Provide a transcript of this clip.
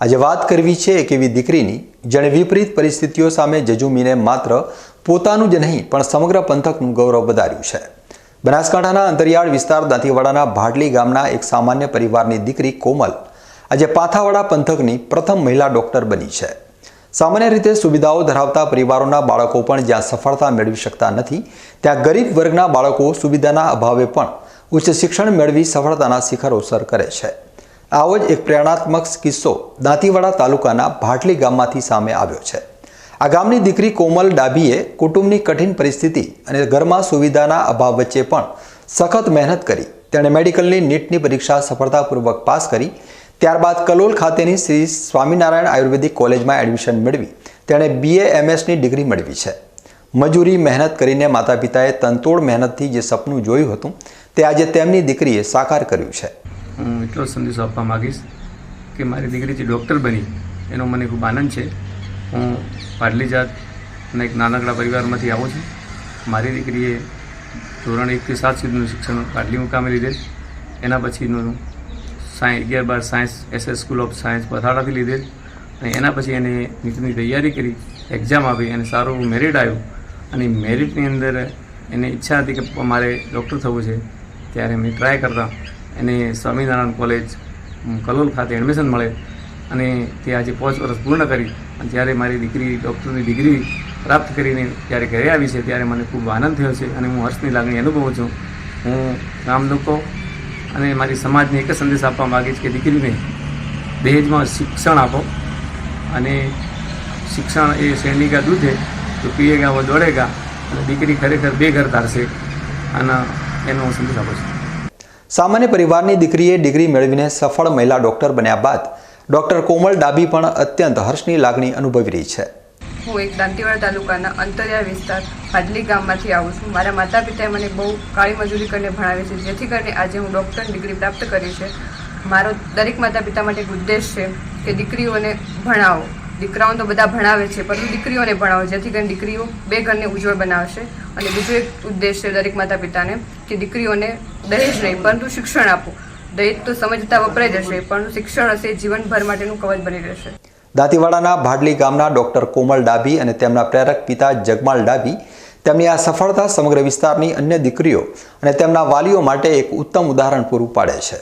આજે વાત કરવી છે એક એવી દીકરીની, જેણે વિપરીત પરિસ્થિતિઓ સામે જજુમીને માત્ર પોતાનું જ નહીં, પણ સમગ્ર પંથકનું ગૌરવ વધાર્યું છે. બનાસકાંઠાના અંતરિયાળ વિસ્તાર દાંતીવાડાના ભાડલી ગામના એક સામાન્ય પરિવારની દીકરી કોમલ આજે પાથાવાડા પંથકની પ્રથમ મહિલા ડોક્ટર બની છે. સામાન્ય રીતે સુવિધાઓ ધરાવતા પરિવારોના બાળકો પણ જ્યાં સફળતા મેળવી શકતા નથી, ત્યાં ગરીબ વર્ગના બાળકો સુવિધાના અભાવે પણ ઉચ્ચ શિક્ષણ મેળવી સફળતાના શિખરો સર કરે છે. આવો જ એક પ્રેરણાત્મક કિસ્સો દાંતીવાડા તાલુકાના ભાટલી ગામમાંથી સામે આવ્યો છે. આ ગામની દીકરી કોમલ ડાભીએ કુટુંબની કઠિન પરિસ્થિતિ અને ઘરમાં સુવિધાના અભાવ વચ્ચે પણ સખત મહેનત કરી, તેણે મેડિકલની નીટની પરીક્ષા સફળતાપૂર્વક પાસ કરી, ત્યારબાદ કલોલ ખાતેની શ્રી સ્વામિનારાયણ આયુર્વેદિક કોલેજમાં એડમિશન મેળવી, તેણે બીએ એમએસની ડિગ્રી મેળવી છે. મજૂરી, મહેનત કરીને માતા પિતાએ તનતોડ મહેનતથી જે સપનું જોયું હતું, તે આજે તેમની દીકરીએ સાકાર કર્યું છે. હું એટલો સંદેશો આપવા માગીશ કે મારી દીકરી જે ડૉક્ટર બની, એનો મને ખૂબ આનંદ છે. હું પાટલી જાતના એક નાનકડા પરિવારમાંથી આવું છું. મારી દીકરીએ ધોરણ એકથી સાત સુધીનું શિક્ષણ પાટલી મુકામે લીધેલ. એના પછીનું સાયન્સ અગિયાર બાર science, SS school of science પથાડાથી લીધેલ. અને એના પછી એને નીટની તૈયારી કરી એક્ઝામ આપી અને સારું મેરિટ આવ્યું અને મેરિટની અંદર એને ઈચ્છા હતી કે મારે ડૉક્ટર થવું છે. ત્યારે મેં ટ્રાય કરતા એને સ્વામિનારાયણ કોલેજ કલોલ ખાતે એડમિશન મળે. અને તે આજે પાંચ વર્ષ પૂર્ણ કરી અને જ્યારે મારી દીકરી ડૉક્ટરની ડિગ્રી પ્રાપ્ત કરીને જ્યારે ઘરે આવી છે ત્યારે મને ખૂબ આનંદ થયો છે અને હું હર્ષની લાગણી અનુભવું છું. હું ગામ લોકો અને મારી સમાજને એક જ સંદેશ આપવા માગીશ કે દીકરીને દહેજમાં શિક્ષણ આપો. અને શિક્ષણ એ શેરણી કા દૂધ તો પીએગા વો દોડેગા અને દીકરી ખરેખર બે ઘર ધારશે. અને એનો હું સંદેશ આપું છું. સામાન્ય પરિવારની દીકરીએ ડિગ્રી મેળવીને સફળ મહિલા ડોક્ટર બન્યા બાદ ડોક્ટર કોમલ ડાબી પણ અત્યંત હર્ષની લાગણી અનુભવી રહી છે. હું એક દાંતીવાડા તાલુકાના અંતરિયાળ વિસ્તાર પાટલી ગામમાંથી આવું છું. મારા માતા પિતાએ મને બહુ કાળી મજૂરી કરીને ભણાવી છે. જેથી કરીને આજે હું ડૉક્ટરની ડિગ્રી પ્રાપ્ત કરી છે. મારો દરેક માતા પિતા માટે એક ઉદ્દેશ છે કે દીકરીઓને ભણાવો. દીકરાઓને તો બધા ભણાવે છે, પરંતુ દીકરીઓને ભણાવે, જેથી કરીને દીકરીઓ બે ઘરને ઉજ્જવળ બનાવશે. અને બીજો એક ઉદ્દેશ છે દરેક માતા પિતાને કે દીકરીઓને દહેજ નહીં, પરંતુ શિક્ષણ આપો દહેજ તો સમજતા વપરાઈ જશે, પરંતુ શિક્ષણ હશે, જીવનભર માટેનું કવચ બની રહેશે. દાંતીવાડાના ભાડલી ગામના ડોક્ટર કોમલ ડાભી અને તેમના પ્રેરક પિતા જગમાલ ડાભી, તેમની આ સફળતા સમગ્ર વિસ્તારની અન્ય દીકરીઓ અને તેમના વાલીઓ માટે એક ઉત્તમ ઉદાહરણ પૂરું પાડે છે.